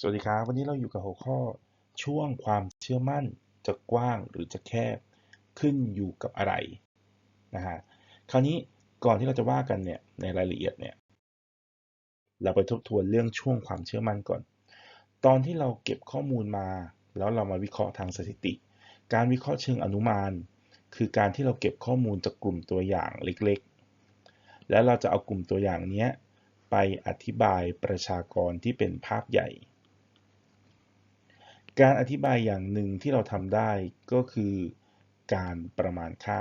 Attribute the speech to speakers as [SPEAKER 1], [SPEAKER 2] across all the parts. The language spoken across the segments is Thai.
[SPEAKER 1] สวัสดีครับ วันนี้เราอยู่กับหัวข้อช่วงความเชื่อมั่นจะกว้างหรือจะแคบขึ้นอยู่กับอะไรนะฮะคราวนี้ก่อนที่เราจะว่ากันเนี่ยในรายละเอียดเนี่ยเราไปทบทวนเรื่องช่วงความเชื่อมั่นก่อน ตอนที่เราเก็บข้อมูลมา แล้วเรามาวิเคราะห์ทางสถิติ การวิเคราะห์เชิงอนุมาน คือการที่เราเก็บข้อมูลจากกลุ่มตัวอย่างเล็กๆ แล้วเราจะเอากลุ่มตัวอย่างนี้ไปอธิบายประชากรที่เป็นภาพใหญ่ การอธิบายอย่างหนึ่งที่เราทำได้ก็คือการประมาณค่า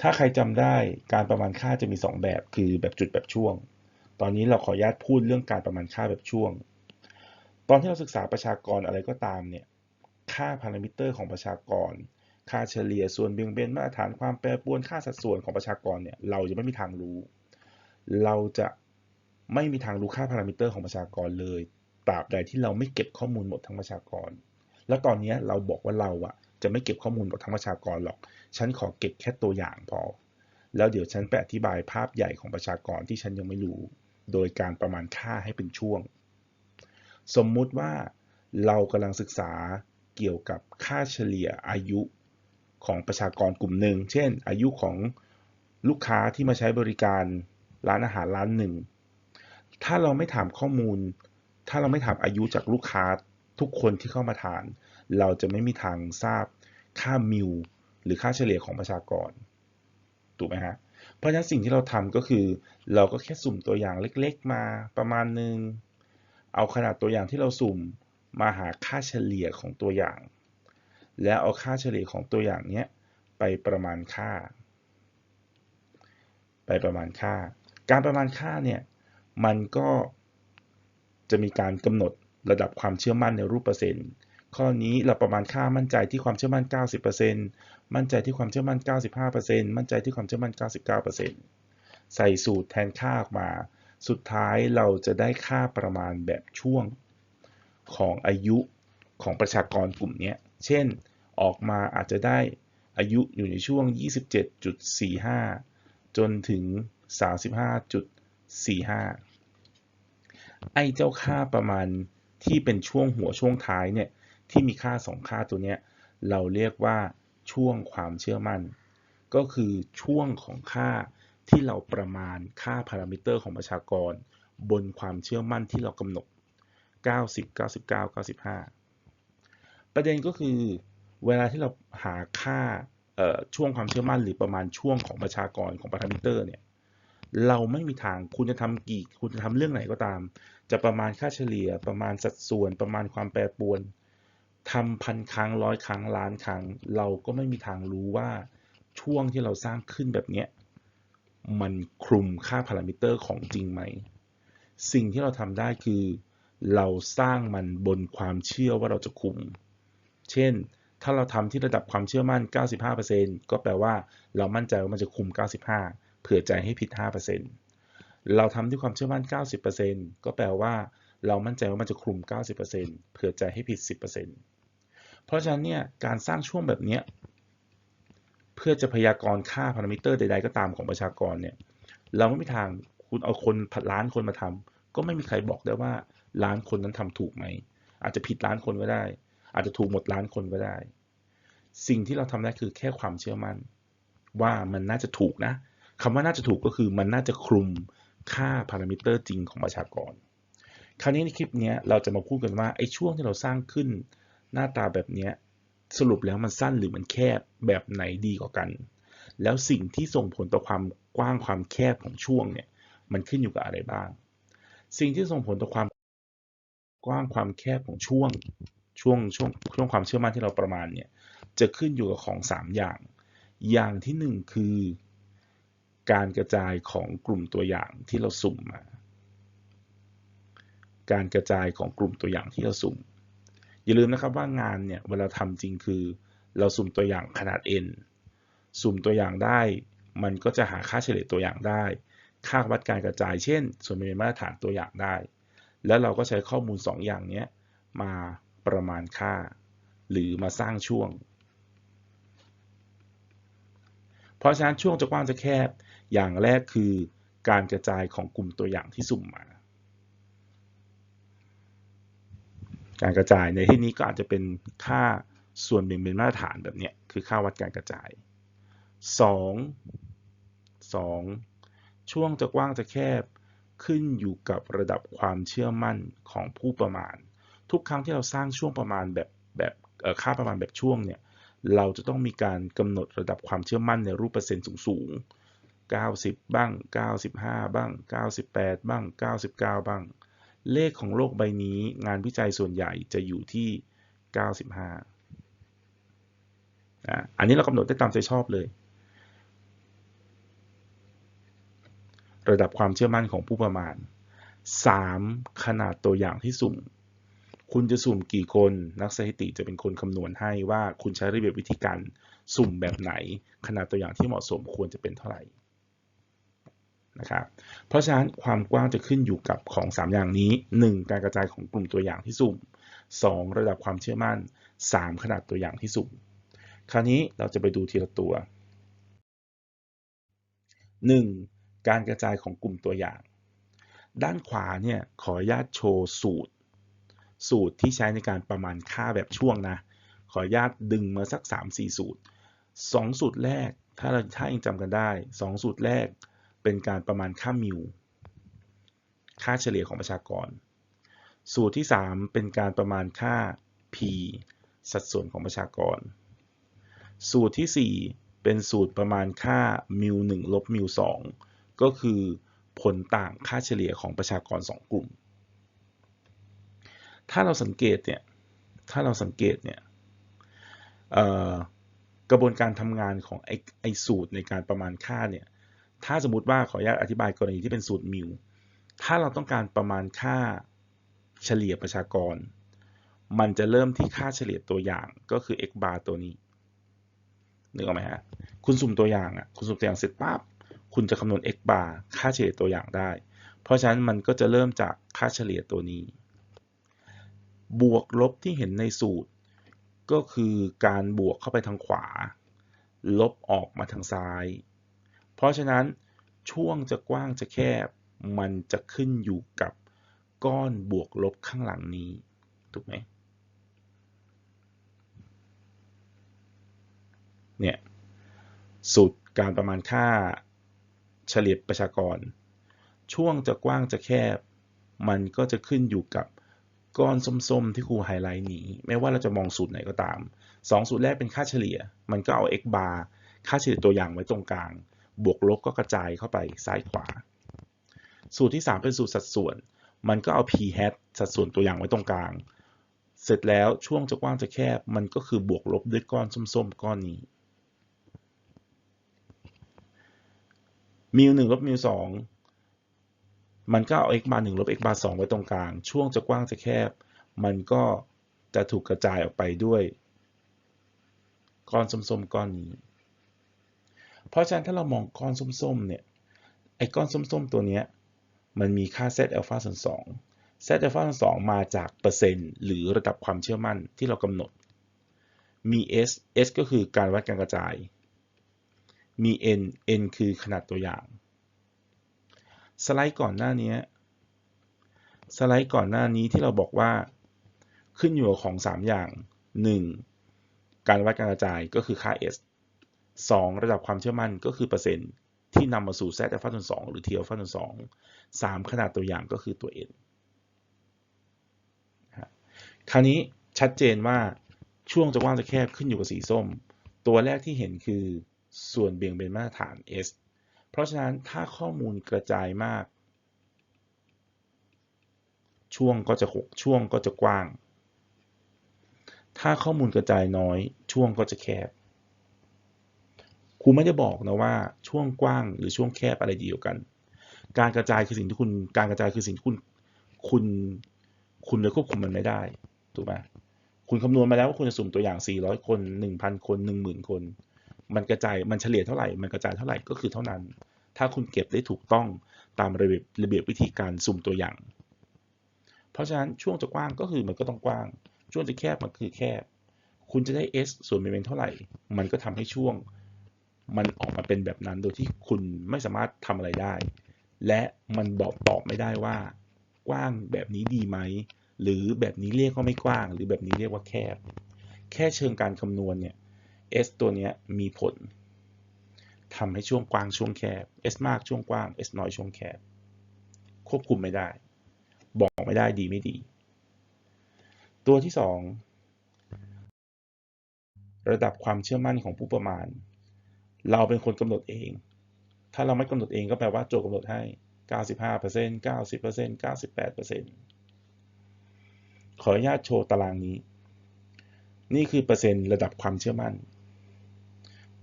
[SPEAKER 1] ถ้าใครจำได้การประมาณค่าจะมี 2 แบบคือแบบจุดแบบช่วง ตอนนี้เราขออนุญาตพูดเรื่องการประมาณค่าแบบช่วง ตอนที่เราศึกษาประชากรอะไรก็ตามเนี่ยค่าพารามิเตอร์ของประชากร ค่าเฉลี่ยส่วนเบี่ยงเบนมาตรฐานความแปรปรวนค่าสัดส่วนของประชากรเนี่ยเราจะไม่มีทางรู้ เราจะไม่มีทางรู้ค่าพารามิเตอร์ของประชากรเลย ตราบใดที่เราไม่เก็บข้อมูลหมดทั้งประชากร แล้วตอนนี้เราบอกว่าเราอะจะไม่เก็บข้อมูลหมดทั้งประชากรหรอก ฉันขอเก็บแค่ตัวอย่างพอ แล้วเดี๋ยวฉันไปอธิบายภาพใหญ่ของประชากรที่ฉันยังไม่รู้ โดยการประมาณค่าให้เป็นช่วง สมมุติว่าเรากำลังศึกษาเกี่ยวกับค่าเฉลี่ยอายุของประชากรกลุ่มหนึ่ง เช่น อายุของลูกค้าที่มาใช้บริการร้านอาหารร้านหนึ่ง ถ้าเราไม่ถามข้อมูล ถ้าเราไม่ถามอายุจากลูกค้าทุกคนที่เข้ามาทาน เราจะไม่มีทางทราบค่ามิวหรือค่าเฉลี่ยของประชากรถูกไหมฮะเพราะฉะนั้นสิ่งที่เราทำก็คือ เราก็แค่สุ่มตัวอย่างเล็กๆมาประมาณหนึ่งเอาขนาดตัวอย่างที่เราสุ่มมาหาค่าเฉลี่ยของตัวอย่าง แล้วเอาค่าเฉลี่ยของตัวอย่างเนี้ยไปประมาณค่า ไปประมาณค่า การประมาณค่าเนี่ยมันก็ จะมีการกำหนดระดับความเชื่อมั่นในรูปเปอร์เซ็นต์ข้อนี้เราประมาณค่ามั่นใจที่ความเชื่อมั่น 90%มั่นใจที่ความเชื่อมั่น 95%มั่นใจที่ความเชื่อมั่น 99%ใส่สูตรแทนค่าออกมา สุดท้ายเราจะได้ค่าประมาณแบบช่วงของอายุของประชากรกลุ่มนี้ เช่น ออกมาอาจจะได้อายุอยู่ในช่วง 27.45 จนถึง 35.45 ไอ้เจ้าค่าประมาณที่เป็นช่วงหัวช่วงท้ายเนี่ยที่มีค่า2ค่าตัวเนี้ยเราเรียกว่าช่วงความเชื่อมั่น ก็คือช่วงของค่าที่เราประมาณค่าพารามิเตอร์ของประชากร บนความเชื่อมั่นที่เรากำหนด 90 99 95 ประเด็นก็คือเวลาที่เราหาค่าช่วงความเชื่อมั่นหรือประมาณช่วงของประชากรของพารามิเตอร์เนี่ย เราไม่มีทางคุณจะทำกี่ คุณจะทำเรื่องไหนก็ตาม จะประมาณค่าเฉลี่ยประมาณสัดส่วน ประมาณความแปรปรวนทำพันครั้งร้อยครั้งล้านครั้ง เราก็ไม่มีทางรู้ว่าช่วงที่เราสร้างขึ้นแบบเนี้ยมันคลุมค่าพารามิเตอร์ของจริงไหม สิ่งที่เราทำได้คือ เราสร้างมันบนความเชื่อว่าเราจะคุม เช่น ถ้าเราทำที่ระดับความเชื่อมั่น 95%ก็แปลว่าเรามั่นใจว่ามันจะคุม 95 เผื่อใจให้ผิด 5%เราทำที่ความเชื่อมั่น 90%ก็แปลว่า เรามั่นใจว่ามันจะคุม 90%เผื่อใจให้ผิด 10%เพราะฉะนั้นเนี่ยการสร้างช่วงแบบนี้เพื่อจะพยากรณ์ค่าพารามิเตอร์ใด ๆ ก็ตามของประชากรเนี่ยเราไม่มีทางคุณเอาคนล้านคนมาทำก็ไม่มีใครบอกได้ว่าล้านคนนั้นทำถูกไหม อาจจะผิดล้านคนก็ได้ อาจจะถูกหมดล้านคนก็ได้ สิ่งที่เราทำได้คือแค่ความเชื่อมั่น ว่ามันน่าจะถูกนะ คำว่าน่าจะถูกก็คือมันน่าจะคลุมค่าพารามิเตอร์จริงของประชากร คราวนี้ในคลิปนี้เราจะมาพูดกันว่าไอ้ช่วงที่เราสร้างขึ้น หน้าตาแบบนี้สรุปแล้วมันสั้นหรือมันแคบแบบไหนดีกว่ากัน แล้วสิ่งที่ส่งผลต่อความกว้างความแคบของช่วงเนี่ยมันขึ้นอยู่กับอะไรบ้าง สิ่งที่ส่งผลต่อความกว้างความแคบของช่วงช่วงช่วงช่วงความเชื่อมั่นที่เราประมาณเนี่ยจะขึ้นอยู่กับของ 3 อย่าง อย่างที่ 1 คือ การกระจายของกลุ่มตัวอย่างที่เราสุ่มมา การกระจายของกลุ่มตัวอย่างที่เราสุ่ม อย่าลืมนะครับว่างานเนี่ยเวลาทำจริงคือ เราสุ่มตัวอย่างขนาด n สุ่มตัวอย่างได้ มันก็จะหาค่าเฉลี่ยตัวอย่างได้ ค่าวัดการกระจายเช่น ส่วนเป็นมาตรฐานตัวอย่างได้ แล้วเราก็ใช้ข้อมูล 2อย่างนี้มาประมาณค่า หรือมาสร้างช่วง เพราะฉะนั้นช่วงจะกว้างจะแคบ อย่างแรกคือการกระจายของกลุ่มตัวอย่างที่สุ่มมา การกระจายในที่นี้ก็อาจจะเป็นค่าส่วนแบ่งเป็นมาตรฐานแบบเนี้ยคือค่าวัดการกระจาย 2. 2. ช่วงจะกว้างจะแคบขึ้นอยู่กับระดับความเชื่อมั่นของผู้ประมาณ ทุกครั้งที่เราสร้างช่วงประมาณแบบแบบค่าประมาณแบบช่วงเนี่ยเราจะต้องมีการกำหนดระดับความเชื่อมั่นในรูปเปอร์เซ็นต์สูงๆ 90 บ้าง 95 บ้าง 98 บ้าง 99 บ้าง เลขของโลกใบนี้งานวิจัยส่วนใหญ่จะอยู่ที่ 95อะอันนี้เรากำหนดได้ตามใจชอบเลย ระดับความเชื่อมั่นของผู้ประมาณ 3. ขนาดตัวอย่างที่สุ่ม คุณจะสุ่มกี่คนนักสถิติจะเป็นคนคำนวณให้ว่าคุณใช้ระเบียบวิธีการสุ่มแบบไหน ขนาดตัวอย่างที่เหมาะสมควรจะเป็นเท่าไหร่ นะครับ เพราะฉะนั้นความกว้างจะขึ้นอยู่กับของ 3 อย่างนี้ 1. การกระจายของกลุ่มตัวอย่างที่สุ่ม 2. ระดับความเชื่อมั่น 3. ขนาดตัวอย่างที่สุ่ม คราวนี้เราจะไปดูทีละตัว 1. การกระจายของกลุ่มตัวอย่าง ด้านขวาเนี่ยขออนุญาตโชว์สูตร สูตรที่ใช้ในการประมาณค่าแบบช่วงนะ ขออนุญาตดึงมาสัก 3-4 สูตร 2 สูตรแรกถ้าเราถ้ายังจำกันได้ 2 สูตรแรก เป็นการประมาณค่ามิวค่าเฉลี่ยของประชากร สูตรที่ 3 เป็นการประมาณค่า p สัดส่วนของประชากร สูตรที่ 4 เป็นสูตรประมาณค่ามิว1ลบมิว2ก็คือผลต่างค่าเฉลี่ยของประชากร 2 กลุ่ม ถ้าเราสังเกตเนี่ย ถ้าเราสังเกตเนี่ยกระบวนการทำงานของไอไอสูตรในการประมาณค่าเนี่ย ถ้าสมมติว่าขออนุญาตอธิบายกรณีที่เป็นสูตรมิวถ้าเราต้องการประมาณค่าเฉลี่ยประชากร มันจะเริ่มที่ค่าเฉลี่ยตัวอย่างก็คือ x bar ตัวนี้นึกออกไหมฮะคุณสุ่มตัวอย่างอะคุณสุ่มตัวอย่างเสร็จปั๊บคุณจะคำนวณ x bar ค่าเฉลี่ยตัวอย่างได้ เพราะฉะนั้นมันก็จะเริ่มจากค่าเฉลี่ยตัวนี้ บวกลบที่เห็นในสูตร ก็คือการบวกเข้าไปทางขวา ลบออกมาทางซ้าย เพราะฉะนั้นช่วงจะกว้างจะแคบ มันจะขึ้นอยู่กับก้อนบวกลบข้างหลังนี้ ถูกไหมเนี่ยสูตรการประมาณค่าเฉลี่ยประชากร ช่วงจะกว้างจะแคบ มันก็จะขึ้นอยู่กับก้อนส้มๆ ที่ครูไฮไลท์นี้ ไม่ว่าเราจะมองสูตรไหนก็ตาม 2 สูตรแรกเป็นค่าเฉลี่ย มันก็เอา x bar ค่าเฉลี่ยตัวอย่างไว้ตรงกลาง บวกลบก็กระจายเข้าไปซ้ายขวา สูตรที่ 3 เป็นสูตรสัดส่วน มันก็เอา p hat สัดส่วนตัวอย่างไว้ตรงกลาง เสร็จแล้วช่วงจะกว้างจะแคบ มันก็คือบวกลบด้วยก้อนส้มๆ ก้อนนี้มิวหนึ่งลบมิวสองมันก็เอา x bar หนึ่งลบ x bar สองไว้ตรงกลาง ช่วงจะกว้างจะแคบ มันก็จะถูกกระจายออกไปด้วย ก้อนส้มๆ ก้อนนี้ เพราะฉะนั้นถ้าเรามองก้อนส้มๆเนี่ยไอ้ก้อนส้มๆตัวนี้มันมีค่า z อัลฟาส่วน2 z อัลฟาส่วน2มาจากเปอร์เซ็นต์ หรือระดับความเชื่อมั่นที่เรากำหนด มี s s ก็คือการวัดการกระจาย มี n n คือขนาดตัวอย่าง สไลด์ก่อนหน้านี้สไลด์ก่อนหน้านี้ที่เราบอกว่าขึ้นอยู่กับของ 3 อย่าง 1. การวัดการกระจายก็คือค่า s 2 ระดับความเชื่อมั่นก็คือเปอร์เซ็นต์ที่นำมาสู่ z อัลฟาส่วน2หรือ t อัลฟาส่วน2 3 ขนาดตัวอย่างก็คือตัว n คราวนี้ชัดเจนว่าช่วงจะกว้างจะแคบขึ้นอยู่กับสีส้ม ตัวแรกที่เห็นคือส่วนเบี่ยงเบนมาตรฐาน s เพราะฉะนั้นถ้าข้อมูลกระจายมาก ช่วงก็จะหกช่วงก็จะกว้าง ถ้าข้อมูลกระจายน้อย ช่วงก็จะแคบ รูไม่ได้บอกนะว่าช่วงกว้างหรือช่วงแคบอะไรดียวกัน การกระจายคือสิ่งที่คุณการกระจายคือสิ่งที่คุณคุณคุณเลยควบคุมมันไม่ได้ถูกไหมคุณคำนวณมาแล้วว่าคุณจะสุ่มตัวอย่าง 400 คน 1,000 คน 10,000 คน มันกระจาย มันเฉลี่ยเท่าไหร่ มันกระจายเท่าไหร่ก็คือเท่านั้น ถ้าคุณเก็บได้ถูกต้องตามระเบียบระเบียบวิธีการสุ่มตัวอย่าง เพราะฉะนั้นช่วงจะกว้างก็คือมันก็ต้องกว้าง ช่วงจะแคบมันคือแคบ คุณจะได้ s ส่วนเป็นเท่าไหร่ มันก็ทำให้ช่วง มันออกมาเป็นแบบนั้นโดยที่คุณไม่สามารถทำอะไรได้ และมันบอกตอบไม่ได้ว่า กว้างแบบนี้ดีไหมหรือแบบนี้เรียกว่าไม่กว้าง หรือแบบนี้เรียกว่าแคบ แค่เชิงการคำนวณเนี่ย S ตัวเนี้ยมีผลทำให้ช่วงกว้างช่วงแคบ S มากช่วงกว้าง S น้อยช่วงแคบ ควบคุมไม่ได้ บอกไม่ได้ดีไม่ดี ตัวที่สองระดับความเชื่อมั่นของผู้ประมาณ เราเป็นคนกำหนดเอง ถ้าเราไม่กำหนดเองก็แปลว่าโจทย์กำหนดให้ 95% 90% 98%ขออนุญาตโชว์ตารางนี้ นี่คือเปอร์เซ็นต์ระดับความเชื่อมั่น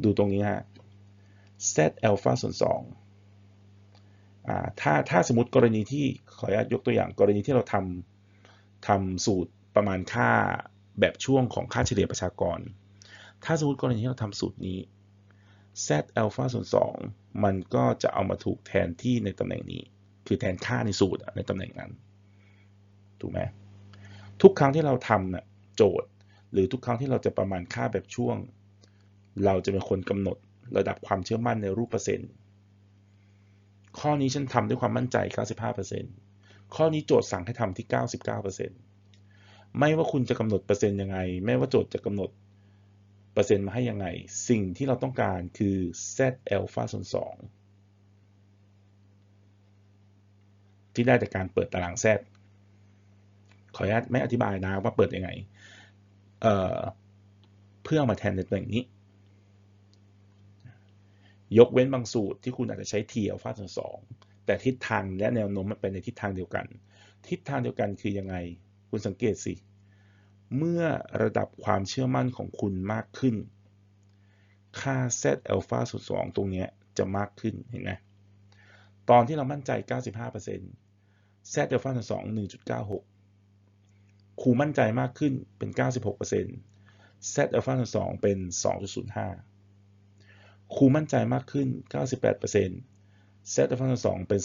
[SPEAKER 1] ดูตรงนี้ฮะ z alpha ส่วน2อ่าถ้าถ้าสมมติกรณีที่ขออนุญาตยกตัวอย่างกรณีที่เราทำทำสูตรประมาณค่าแบบช่วงของค่าเฉลี่ยประชากร ถ้าสมมติกรณีที่เราทำสูตรนี้ z alpha ส่วน2มันก็จะเอามาถูกแทนที่ในตำแหน่งนี้ คือแทนค่าในสูตรในตำแหน่งนั้น ถูกไหมทุกครั้งที่เราทำนะโจทย์ หรือทุกครั้งที่เราจะประมาณค่าแบบช่วง เราจะเป็นคนกำหนดระดับความเชื่อมั่นในรูปเปอร์เซ็นต์ ข้อนี้ฉันทำด้วยความมั่นใจ 95%ข้อนี้โจทย์สั่งให้ทำที่ 99%ไม่ว่าคุณจะกำหนดเปอร์เซ็นต์ยังไง ไม่ว่าโจทย์จะกำหนด เปอร์เซ็นต์มาให้ยังไง สิ่งที่เราต้องการคือ z alpha ส่วน2ที่ได้จากการเปิดตาราง z ขออนุญาตไม่อธิบายนะว่าเปิดยังไงเเพื่อมาแทนในตำแหน่งนี้ ยกเว้นบางสูตรที่คุณอาจจะใช้ t อัลฟาส่วนสองแต่ทิศทางและแนวโน้มมันไปในทิศทางเดียวกัน ทิศทางเดียวกันคือยังไง คุณสังเกตสิ เมื่อระดับความเชื่อมั่นของคุณมากขึ้น ค่า z อัลฟาส่วนสองตรงนี้จะมากขึ้นเห็นไหมตอนที่เรามั่นใจ 95% z อัลฟาส่วนสอง1.96ครูมั่นใจมากขึ้นเป็น 96% z alpha ส่วน2เป็น 2.05ครูมั่นใจมากขึ้น 98% z alpha ส่วน2เป็น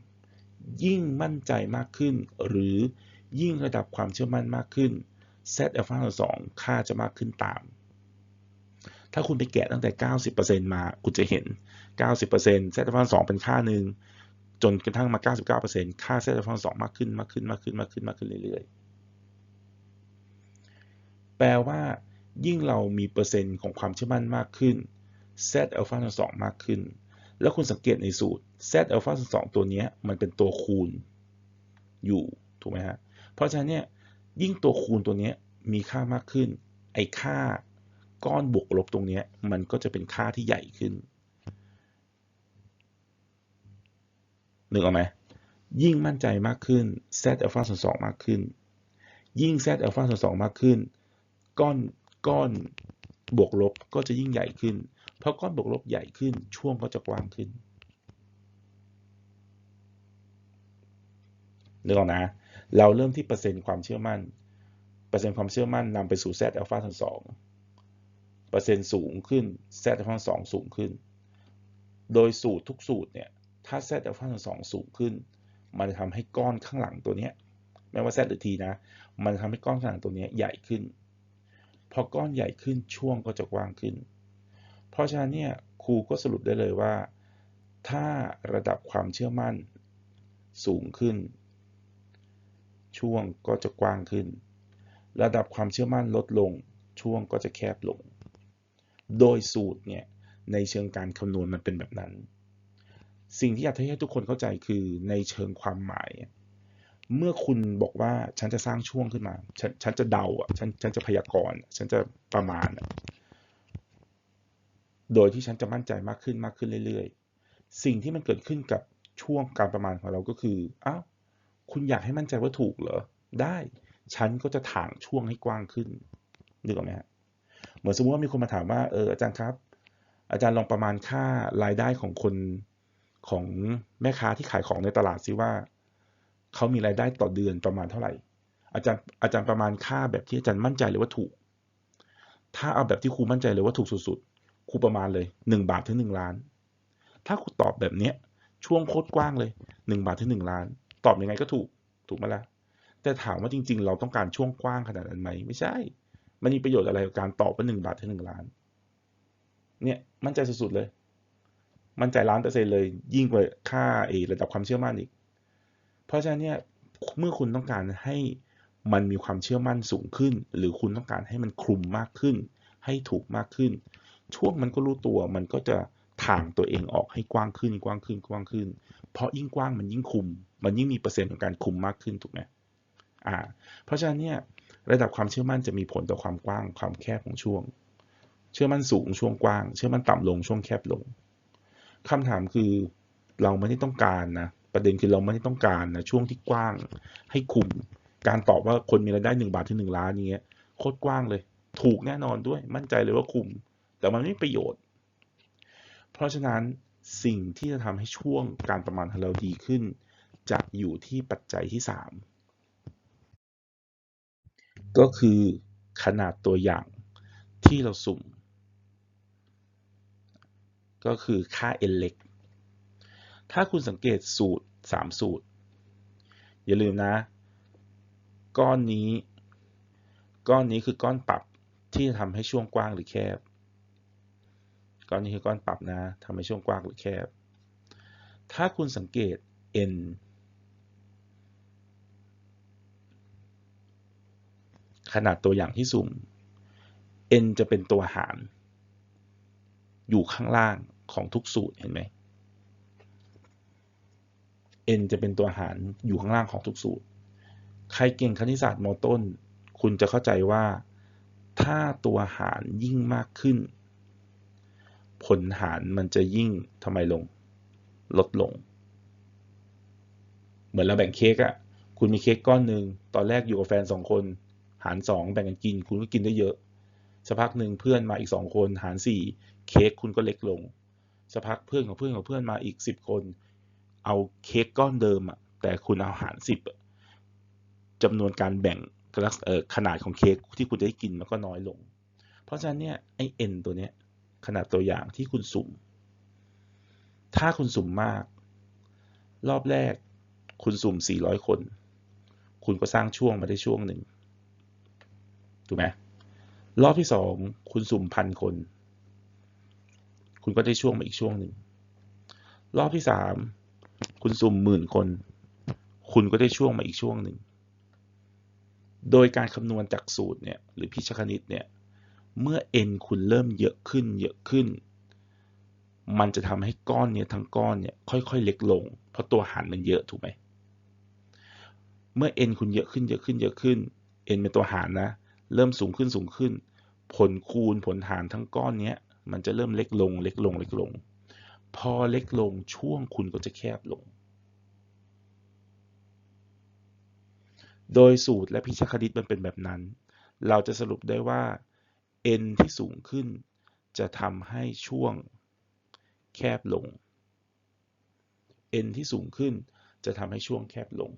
[SPEAKER 1] 2.33 ยิ่งมั่นใจมากขึ้นหรือยิ่งระดับความเชื่อมั่นมากขึ้น z alpha ส่วน2ค่าจะมากขึ้นตาม ถ้าคุณไปแกะตั้งแต่ 90%มาคุณจะเห็น 90% z alpha 2เป็นค่าหนึ่งจนกระทั่งมา 99%ค่า z alpha 2มากขึ้นมากขึ้นมากขึ้นมากขึ้นมากขึ้นเรื่อยๆ แปลว่า ยิ่งเรามีเปอร์เซ็นต์ของความเชื่อมั่นมากขึ้น z อัลฟาส่วนสองมากขึ้น แล้วคุณสังเกตในสูตร z อัลฟาส่วนสองตัวนี้มันเป็นตัวคูณอยู่ถูกไหมฮะเพราะฉะนั้นเนี่ย ยิ่งตัวคูณตัวนี้มีค่ามากขึ้น ไอ้ค่าก้อนบวกลบตรงนี้มันก็จะเป็นค่าที่ใหญ่ขึ้นนึกออกไหมยิ่งมั่นใจมากขึ้น z อัลฟาส่วนสองมากขึ้น ยิ่ง z อัลฟาส่วนสองมากขึ้น ก้อนก้อนบวกลบก็จะยิ่งใหญ่ขึ้น เพราะก้อนบวกลบใหญ่ขึ้น ช่วงก็จะกว้างขึ้นนึกออกนะ เราเริ่มที่เปอร์เซ็นต์ความเชื่อมั่น เปอร์เซ็นต์ความเชื่อมั่นนำไปสู่ z อัลฟาส่วนสองเปอร์เซ็นต์สูงขึ้น z อัลฟาสองสูงขึ้น โดยสูตรทุกสูตรเนี่ย ถ้า z อัลฟาส่วนสองสูงขึ้น มันจะทำให้ก้อนข้างหลังตัวเนี้ย ไม่ว่า z หรือ t นะ มันทำให้ก้อนข้างหลังตัวเนี้ยใหญ่ขึ้น พอก้อนใหญ่ขึ้นช่วงก็จะกว้างขึ้น เพราะฉะนั้นเนี่ยครูก็สรุปได้เลยว่า ถ้าระดับความเชื่อมั่นสูงขึ้น ช่วงก็จะกว้างขึ้น ระดับความเชื่อมั่นลดลง ช่วงก็จะแคบลง โดยสูตรเนี่ยในเชิงการคำนวณมันเป็นแบบนั้น สิ่งที่อยากให้ทุกคนเข้าใจคือในเชิงความหมาย เมื่อคุณบอกว่าฉันจะสร้างช่วงขึ้นมาฉันฉันจะเดาอะฉันฉันจะพยากรณ์ฉันจะประมาณ โดยที่ฉันจะมั่นใจมากขึ้นมากขึ้นเรื่อย ๆ สิ่งที่มันเกิดขึ้นกับช่วงการประมาณของเราก็คืออ้าว คุณอยากให้มั่นใจว่าถูกเหรอ ได้ ฉันก็จะถางช่วงให้กว้างขึ้นนึกออกไหมฮะเหมือนสมมติว่ามีคนมาถามว่า เอออาจารย์ครับ อาจารย์ลองประมาณค่ารายได้ของคนของแม่ค้าที่ขายของในตลาดซิว่าเขามีรายได้ต่อเดือนประมาณเท่าไหร่ อาจารย์อาจารย์ประมาณค่าแบบที่อาจารย์มั่นใจเลยว่าถูก ถ้าเอาแบบที่ครูมั่นใจเลยว่าถูกสุดๆ ครูประมาณเลย1บาทถึง1ล้าน ถ้าครูตอบแบบเนี้ยช่วงโคตรกว้างเลย1บาทถึง1ล้าน ตอบยังไงก็ถูกถูกไหมล่ะแต่ถามว่าจริง ๆ เราต้องการช่วงกว้างขนาดนั้นไหมไม่ใช่ มันมีประโยชน์อะไรกับการตอบว่า1บาทถึง1ล้าน เนี่ยมั่นใจสุดๆเลย มั่นใจล้านเปอร์เซ็นต์เลย ยิ่งกว่าค่าเอระดับความเชื่อมั่นอีก เพราะฉะนั้นเนี่ยเมื่อคุณต้องการให้มันมีความเชื่อมั่นสูงขึ้น หรือคุณต้องการให้มันคลุมมากขึ้น ให้ถูกมากขึ้น ช่วงมันก็รู้ตัวมันก็จะถ่างตัวเองออกให้กว้างขึ้นกว้างขึ้นกว้างขึ้น เพราะยิ่งกว้างมันยิ่งคุม มันยิ่งมีเปอร์เซ็นต์ของการคุมมากขึ้นถูกไหมอ่า เพราะฉะนั้นเนี่ยระดับความเชื่อมั่นจะมีผลต่อความกว้างความแคบของช่วง เชื่อมั่นสูงช่วงกว้าง เชื่อมั่นต่ำลงช่วงแคบลงคำถามคือเราไม่ได้ต้องการนะประเด็นคือเราไม่ได้ต้องการนะช่วงที่กว้างให้คุม การตอบว่าคนมีรายได้หนึ่งบาทถึงหนึ่งล้านนี้โคตรกว้างเลย ถูกแน่นอนด้วยมั่นใจเลยว่าคุม แต่มันไม่มประโยชน์ เพราะฉะนั้น สิ่งที่จะทำให้ช่วงการประมาณของเราดีขึ้น จะอยู่ที่ปัจจัยที่ 3 ก็คือขนาดตัวอย่างที่เราสุ่ม ก็คือค่า n เล็ก ถ้าคุณสังเกตสูตร 3 สูตร อย่าลืมนะ ก้อนนี้ ก้อนนี้คือก้อนปรับที่จะทำให้ช่วงกว้างหรือแคบ ก้อนนี้คือก้อนปรับนะทำให้ช่วงกว้างหรือแคบ ถ้าคุณสังเกต n ขนาดตัวอย่างที่สุ่ม n จะเป็นตัวหาร อยู่ข้างล่างของทุกสูตรเห็นไหม n จะเป็นตัวหารอยู่ข้างล่างของทุกสูตร ใครเก่งคณิตศาสตร์มต้น คุณจะเข้าใจว่า ถ้าตัวหารยิ่งมากขึ้น ผลหารมันจะยิ่งทำไมลง ลดลง เหมือนเราแบ่งเค้กอะคุณมีเค้กก้อนหนึ่งตอนแรกอยู่กับแฟนสองคน หารสองแบ่งกันกิน คุณก็กินได้เยอะสักพักหนึ่งเพื่อนมาอีกสองคนหารสี่เค้กคุณก็เล็กลงสักพักเพื่อนของเพื่อนของเพื่อนมาอีกสิบคน เอาเค้กก้อนเดิมอะแต่คุณเอาหารสิบจำนวนการแบ่งขนาดของเค้กที่คุณได้กินมันก็น้อยลง เพราะฉะนั้นเนี่ยไอเอ็นตัวเนี้ย ขนาดตัวอย่างที่คุณสุ่ม ถ้าคุณสุ่มมาก รอบแรกคุณสุ่ม 400 คน คุณก็สร้างช่วงมาได้ช่วงหนึ่ง ถูกไหมรอบที่สองคุณสุ่มพันคน คุณก็ได้ช่วงมาอีกช่วงหนึ่ง รอบที่สามคุณสุ่มหมื่นคน คุณก็ได้ช่วงมาอีกช่วงหนึ่ง โดยการคำนวณจากสูตรเนี่ยหรือพิชคณิตเนี่ย เมื่อ n คุณเริ่มเยอะขึ้นเยอะขึ้น มันจะทำให้ก้อนเนี่ยทั้งก้อนเนี่ยค่อยๆเล็กลง เพราะตัวหารมันเยอะถูกไหมเมื่อ n คุณเยอะขึ้นเยอะขึ้นเยอะขึ้น n เป็นตัวหารนะ เริ่มสูงขึ้นสูงขึ้น ผลคูณผลหารทั้งก้อนเนี้ยมันจะเริ่มเล็กลง เล็กลงเล็กลง พอเล็กลงช่วงคุณก็จะแคบลง โดยสูตรและพิชคณิตมันเป็นแบบนั้น เราจะสรุปได้ว่า n ที่สูงขึ้น จะทำให้ช่วงแคบลง n ที่สูงขึ้นจะทำให้ช่วงแคบลง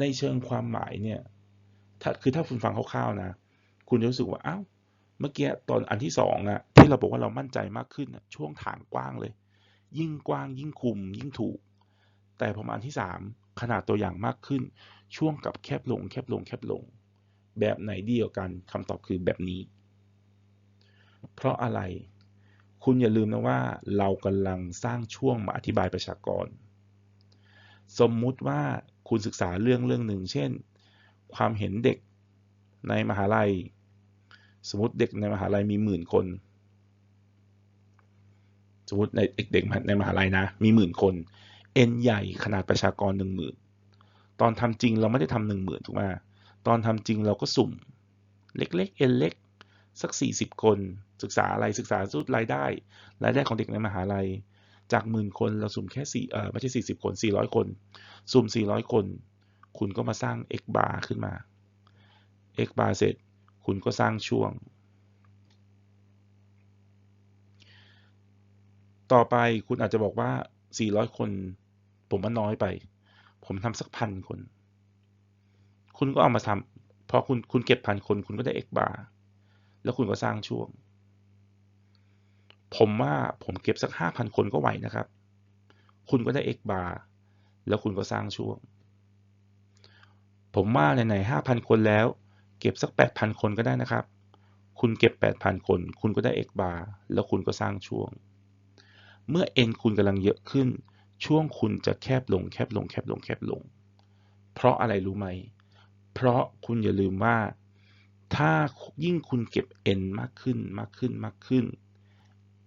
[SPEAKER 1] ในเชิงความหมายเนี่ยถ้าคือถ้าคุณฟังคร่าวๆนะ คุณจะรู้สึกว่าอ้าวเมื่อกี้ตอนอันที่สองอะที่เราบอกว่าเรามั่นใจมากขึ้นช่วงฐานกว้างเลย ยิ่งกว้างยิ่งคุม ยิ่งถูก แต่พอมาอันที่สามขนาดตัวอย่างมากขึ้น ช่วงกับแคบลง แคบลงแคบลง แบบไหนดีกว่ากันคำตอบคือแบบนี้ เพราะอะไร คุณอย่าลืมนะว่า เรากำลังสร้างช่วงมาอธิบายประชากร สมมุติว่าคุณศึกษาเรื่องเรื่องหนึ่ง เช่น ความเห็นเด็กในมหาลัย สมมติเด็กในมหาลัยมีหมื่นคน สมมติในเด็กในมหาลัยนะ มีหมื่นคน n ใหญ่ขนาดประชากรหนึ่งหมื่นตอนทำจริงเราไม่ได้ทำหนึ่งหมื่นถูกไหมตอนทำจริงเราก็สุ่ม เล็กๆ n เล็ก สัก 40 คน ศึกษาอะไรศึกษาสุดรายได้รายได้ของเด็กในมหาลัย จากหมื่นคนเราสุ่มแค่สี่เออไม่ใช่ 40 คน 400 คน สุ่ม 400 คน คุณก็มาสร้าง x bar ขึ้นมา x bar เสร็จ คุณก็สร้างช่วง ต่อไปคุณอาจจะบอกว่า 400 คน ผมว่าน้อยไป ผมทำสักพันคน คุณก็เอามาทำพอคุณคุณเก็บพันคน คุณก็ได้ x bar แล้วคุณก็สร้างช่วง ผมว่าผมเก็บสัก5,000คนก็ไหวนะครับ คุณก็ได้ x bar แล้วคุณก็สร้างช่วง ผมว่าไหนๆห้าพันคนแล้ว เก็บสักแปดพันคนก็ได้นะครับ คุณเก็บแปดพันคน คุณก็ได้ x bar แล้วคุณก็สร้างช่วง เมื่อ n คุณกำลังเยอะขึ้น ช่วงคุณจะแคบลงแคบลงแคบลงแคบลง เพราะอะไรรู้ไหม เพราะคุณอย่าลืมว่า ถ้ายิ่งคุณเก็บ n มากขึ้นมากขึ้นมากขึ้น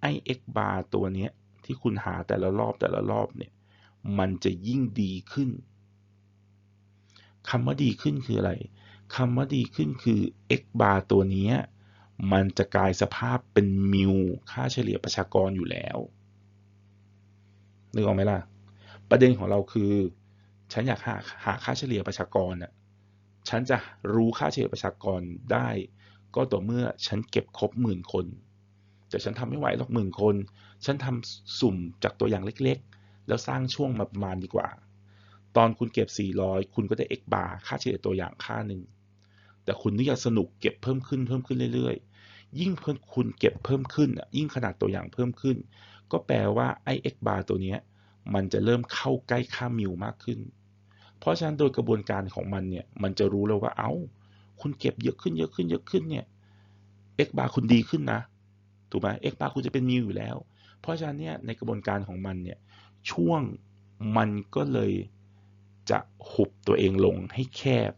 [SPEAKER 1] ไอ x bar ตัวเนี้ยที่คุณหาแต่ละรอบแต่ละรอบเนี่ยมันจะยิ่งดีขึ้นคำว่าดีขึ้นคืออะไรคำว่าดีขึ้นคือ x bar ตัวนี้มันจะกลายสภาพเป็นมิวค่าเฉลี่ยประชากรอยู่แล้วนึกออกไหมล่ะ ประเด็นของเราคือ ฉันอยากหาหาค่าเฉลี่ยประชากรน่ะ ฉันจะรู้ค่าเฉลี่ยประชากรได้ ก็ต่อเมื่อฉันเก็บครบหมื่นคน แต่ฉันทำไม่ไหวหรอกหมื่นคน ฉันทำสุ่มจากตัวอย่างเล็กๆ แล้วสร้างช่วงมาประมาณดีกว่า ตอนคุณเก็บ 400 คุณก็ได้ x bar ค่าเฉลี่ยตัวอย่างค่าหนึ่งแต่คุณนี่อยากสนุกเก็บเพิ่มขึ้นเพิ่มขึ้นเรื่อยๆ ยิ่งเพิ่มคุณเก็บเพิ่มขึ้นอะยิ่งขนาดตัวอย่างเพิ่มขึ้น ก็แปลว่าไอ้ x bar ตัวเนี้ยมันจะเริ่มเข้าใกล้ค่ามิวมากขึ้น เพราะฉะนั้นโดยกระบวนการของมันเนี่ย มันจะรู้แล้วว่าเอา้า คุณเก็บเยอะขึ้นเยอะขึ้นเยอะขึ้นเนี่ย x bar คุณดีขึ้นนะ ถูกไหม x bar คุณจะเป็นมิวอยู่แล้ว เพราะฉะนั้นเนี่ยในกระบวนการของมันเนี่ย ช่วงมันก็เลยจะหุบตัวเองลงให้แคบ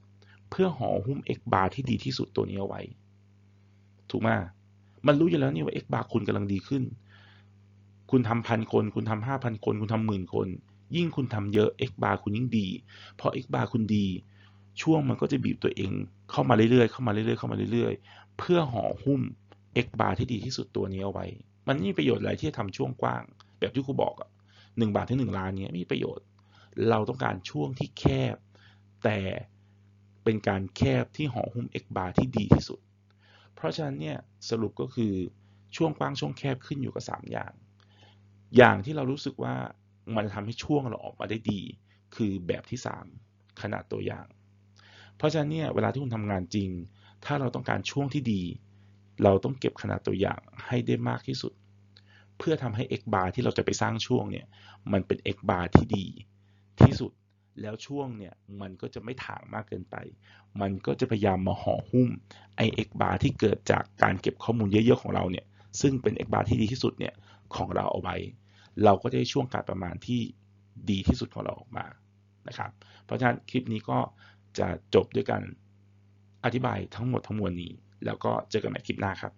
[SPEAKER 1] เพื่อห่อหุ้ม x bar ที่ดีที่สุดตัวนี้เอาไว้ ถูกไหมมันรู้อยู่แล้วนี่ว่า x bar คุณกำลังดีขึ้น คุณทำพันคน คุณทำห้าพันคน คุณทำหมื่นคน ยิ่งคุณทำเยอะ x bar คุณยิ่งดีพอ x bar คุณดี ช่วงมันก็จะบีบตัวเองเข้ามาเรื่อยๆเข้ามาเรื่อยๆเข้ามาเรื่อยๆ เพื่อห่อหุ้ม x bar ที่ดีที่สุดตัวนี้เอาไว้ มันไม่มีประโยชน์อะไรที่จะทำช่วงกว้าง แบบที่ครูบอกอะหนึ่งบาทถึงหนึ่งล้านเนี้ยไม่มีประโยชน์ เราต้องการช่วงที่แคบ แต่เป็นการแคบที่ห่อหุ้ม x bar ที่ดีที่สุด เพราะฉะนั้นเนี่ยสรุปก็คือช่วงกว้างช่วงแคบขึ้นอยู่กับ 3 อย่าง อย่างที่เรารู้สึกว่า มันจะทำให้ช่วงเราออกมาได้ดี คือแบบที่ 3 ขนาดตัวอย่าง เพราะฉะนั้นเนี่ยเวลาที่คุณทำงานจริง ถ้าเราต้องการช่วงที่ดี เราต้องเก็บขนาดตัวอย่างให้ได้มากที่สุด เพื่อทำให้ x bar ที่เราจะไปสร้างช่วงเนี่ยมันเป็น x bar ที่ดีที่สุดแล้วช่วงเนี่ยมันก็จะไม่ถ่างมากเกินไป มันก็จะพยายามมาห่อหุ้มไอ x bar ที่เกิดจากการเก็บข้อมูลเยอะๆของเราเนี่ย ซึ่งเป็น x bar ที่ดีที่สุดเนี่ยของเราเอาไว้ เราก็จะได้ช่วงการประมาณที่ดีที่สุดของเราออกมานะครับ เพราะฉะนั้นคลิปนี้ก็จะจบด้วยการอธิบายทั้งหมดทั้งมวลนี้ แล้วก็เจอกันใหม่คลิปหน้าครับ